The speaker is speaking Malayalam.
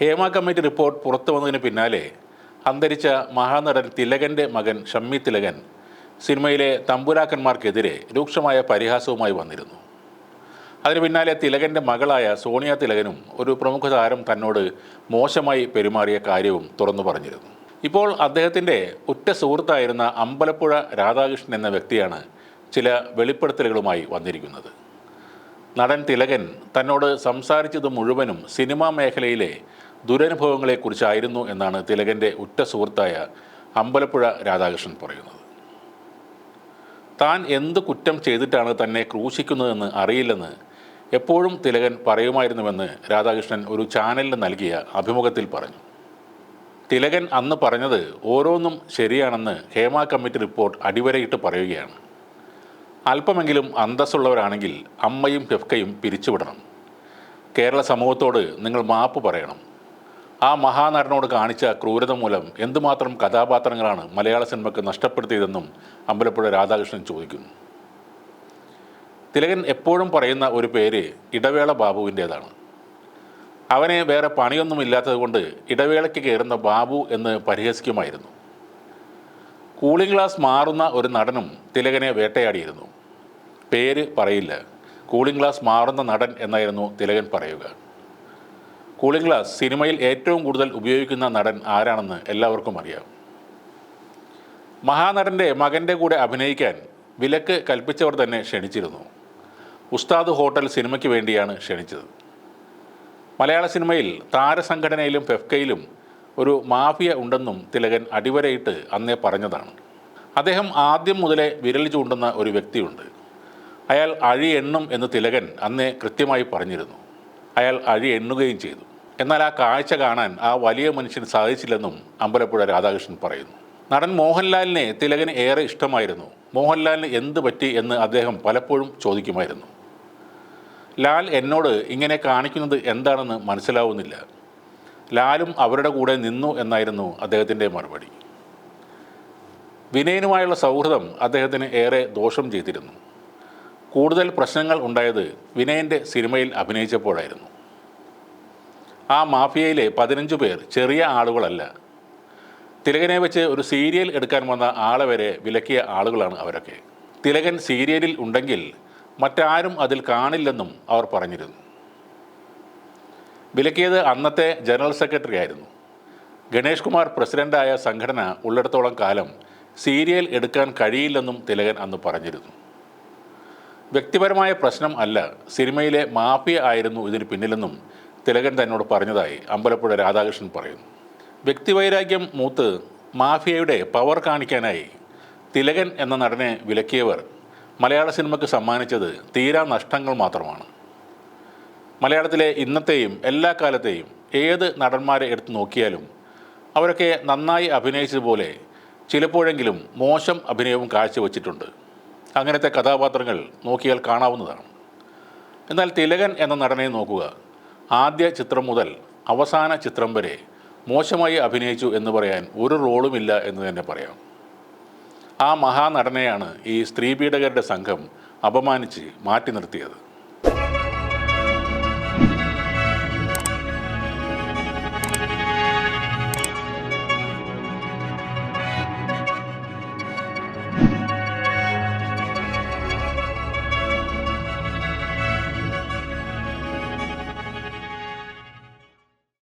ഹേമ കമ്മിറ്റി റിപ്പോർട്ട് പുറത്തു വന്നതിന് പിന്നാലെ അന്തരിച്ച മഹാനടൻ തിലകന്റെ മകൻ ഷമ്മി തിലകൻ സിനിമയിലെ തമ്പുരാക്കന്മാർക്കെതിരെ രൂക്ഷമായ പരിഹാസവുമായി വന്നിരുന്നു. അതിന് പിന്നാലെ തിലകന്റെ മകളായ സോണിയ തിലകനും ഒരു പ്രമുഖ താരം തന്നോട് മോശമായി പെരുമാറിയ കാര്യവും തുറന്നു പറഞ്ഞിരുന്നു. ഇപ്പോൾ അദ്ദേഹത്തിന്റെ ഉറ്റ സുഹൃത്തായിരുന്ന അമ്പലപ്പുഴ രാധാകൃഷ്ണൻ എന്ന വ്യക്തിയാണ് ചില വെളിപ്പെടുത്തലുകളുമായി വന്നിരിക്കുന്നത്. നടൻ തിലകൻ തന്നോട് സംസാരിച്ചത് മുഴുവനും സിനിമാ മേഖലയിലെ ദുരനുഭവങ്ങളെക്കുറിച്ചായിരുന്നു എന്നാണ് തിലകന്റെ ഉറ്റ സുഹൃത്തായ അമ്പലപ്പുഴ രാധാകൃഷ്ണൻ പറയുന്നത്. താൻ എന്ത് കുറ്റം ചെയ്തിട്ടാണ് തന്നെ ക്രൂശിക്കുന്നതെന്ന് അറിയില്ലെന്ന് എപ്പോഴും തിലകൻ പറയുമായിരുന്നുവെന്ന് രാധാകൃഷ്ണൻ ഒരു ചാനലിന് നൽകിയ അഭിമുഖത്തിൽ പറഞ്ഞു. തിലകൻ അന്ന് പറഞ്ഞത് ഓരോന്നും ശരിയാണെന്ന് ഹേമ കമ്മിറ്റി റിപ്പോർട്ട് അടിവരയിട്ട് പറയുകയാണ്. അല്പമെങ്കിലും അന്തസ്സുള്ളവരാണെങ്കിൽ അമ്മയും ഫെഫ്കയും പിരിച്ചുവിടണം. കേരള സമൂഹത്തോട് നിങ്ങൾ മാപ്പ് പറയണം. ആ മഹാനടനോട് കാണിച്ച ക്രൂരത മൂലം എന്തുമാത്രം കഥാപാത്രങ്ങളാണ് മലയാള സിനിമയ്ക്ക് നഷ്ടപ്പെടുത്തിയതെന്നും അമ്പലപ്പുഴ രാധാകൃഷ്ണൻ ചോദിക്കുന്നു. തിലകൻ എപ്പോഴും പറയുന്ന ഒരു പേര് ഇടവേള ബാബുവിന്റേതാണ്. അവനെ വേറെ പണിയൊന്നും ഇല്ലാത്തതുകൊണ്ട് ഇടവേളയ്ക്ക് കയറുന്ന ബാബു എന്ന് പരിഹസിക്കുമായിരുന്നു. കൂളിംഗ് ഗ്ലാസ് മാറുന്ന ഒരു നടനും തിലകനെ വേട്ടയാടിയിരുന്നു. പേര് പറയില്ല. കൂളിംഗ് ഗ്ലാസ് മാറുന്ന നടൻ എന്നായിരുന്നു തിലകൻ പറയുക. കൂളിംഗ് ഗ്ലാസ് സിനിമയിൽ ഏറ്റവും കൂടുതൽ ഉപയോഗിക്കുന്ന നടൻ ആരാണെന്ന് എല്ലാവർക്കും അറിയാം. മഹാനടന്റെ മകന്റെ കൂടെ അഭിനയിക്കാൻ വിലക്ക് കൽപ്പിച്ചവർ തന്നെ ക്ഷണിച്ചിരുന്നു. ഉസ്താദ് ഹോട്ടൽ സിനിമയ്ക്ക് വേണ്ടിയാണ് ക്ഷണിച്ചത്. മലയാള സിനിമയിൽ താരസംഘടനയിലും ഫെഫ്കയിലും ഒരു മാഫിയ ഉണ്ടെന്നും തിലകൻ അടിവരയിട്ട് അന്നേ പറഞ്ഞതാണ്. അദ്ദേഹം ആദ്യം മുതലേ വിരൽ ചൂണ്ടുന്ന ഒരു വ്യക്തിയുണ്ട്. അയാൾ അഴി എണ്ണും എന്ന് തിലകൻ അന്നേ കൃത്യമായി പറഞ്ഞിരുന്നു. അയാൾ അഴി എണ്ണുകയും ചെയ്തു. എന്നാൽ ആ കാഴ്ച കാണാൻ ആ വലിയ മനുഷ്യന് സാധിച്ചില്ലെന്നും അമ്പലപ്പുഴ രാധാകൃഷ്ണൻ പറയുന്നു. നടൻ മോഹൻലാലിനെ തിലകന് ഏറെ ഇഷ്ടമായിരുന്നു. മോഹൻലാലിന് എന്ത് പറ്റി എന്ന് അദ്ദേഹം പലപ്പോഴും ചോദിക്കുമായിരുന്നു. ലാൽ എന്നോട് ഇങ്ങനെ കാണിക്കുന്നത് എന്താണെന്ന് മനസ്സിലാവുന്നില്ല. ലാലും അവരുടെ കൂടെ നിന്നു എന്നായിരുന്നു അദ്ദേഹത്തിന്റെ മറുപടി. വിനയനുമായുള്ള സൗഹൃദം അദ്ദേഹത്തിന് ഏറെ ദോഷം ചെയ്തിരുന്നു. കൂടുതൽ പ്രശ്നങ്ങൾ ഉണ്ടായത് വിനയന്റെ സിനിമയിൽ അഭിനയിച്ചപ്പോഴായിരുന്നു. ആ മാഫിയയിലെ പതിനഞ്ച് പേർ ചെറിയ ആളുകളല്ല. തിലകനെ വെച്ച് ഒരു സീരിയൽ എടുക്കാൻ വന്ന ആളെ വരെ വിലക്കിയ ആളുകളാണ് അവരൊക്കെ. തിലകൻ സീരിയലിൽ ഉണ്ടെങ്കിൽ മറ്റാരും അതിൽ കാണില്ലെന്നും അവർ പറഞ്ഞിരുന്നു. വിലക്കിയത് അന്നത്തെ ജനറൽ സെക്രട്ടറി ആയിരുന്നു. ഗണേഷ് കുമാർ പ്രസിഡന്റായ സംഘടന ഉള്ളിടത്തോളം കാലം സീരിയൽ എടുക്കാൻ കഴിയില്ലെന്നും തിലകൻ അന്ന് പറഞ്ഞിരുന്നു. വ്യക്തിപരമായ പ്രശ്നം അല്ല. സിനിമയിലെ മാഫിയ ആയിരുന്നു ഇതിന് പിന്നിലെന്നും തിലകൻ തന്നോട് പറഞ്ഞതായി അമ്പലപ്പുഴ രാധാകൃഷ്ണൻ പറയുന്നു. വ്യക്തിവൈരാഗ്യം മൂത്ത് മാഫിയയുടെ പവർ കാണിക്കാനായി തിലകൻ എന്ന നടനെ വിലക്കിയവർ മലയാള സിനിമയ്ക്ക് സമ്മാനിച്ചത് തീരാ നഷ്ടങ്ങൾ മാത്രമാണ്. മലയാളത്തിലെ ഇന്നത്തെയും എല്ലാ കാലത്തെയും ഏത് നടന്മാരെ എടുത്തു നോക്കിയാലും അവരൊക്കെ നന്നായി അഭിനയിച്ചതുപോലെ ചിലപ്പോഴെങ്കിലും മോശം അഭിനയവും കാഴ്ചവെച്ചിട്ടുണ്ട്. അങ്ങനത്തെ കഥാപാത്രങ്ങൾ നോക്കിയാൽ കാണാവുന്നതാണ്. എന്നാൽ തിലകൻ എന്ന നടനെ നോക്കുക. ആദ്യ ചിത്രം മുതൽ അവസാന ചിത്രം വരെ മോശമായി അഭിനയിച്ചു എന്ന് പറയാൻ ഒരു റോളുമില്ല എന്ന് തന്നെ പറയാം. ആ മഹാനടനെയാണ് ഈ സ്ത്രീപീഡകരുടെ സംഘം അപമാനിച്ച് മാറ്റി നിർത്തിയത്.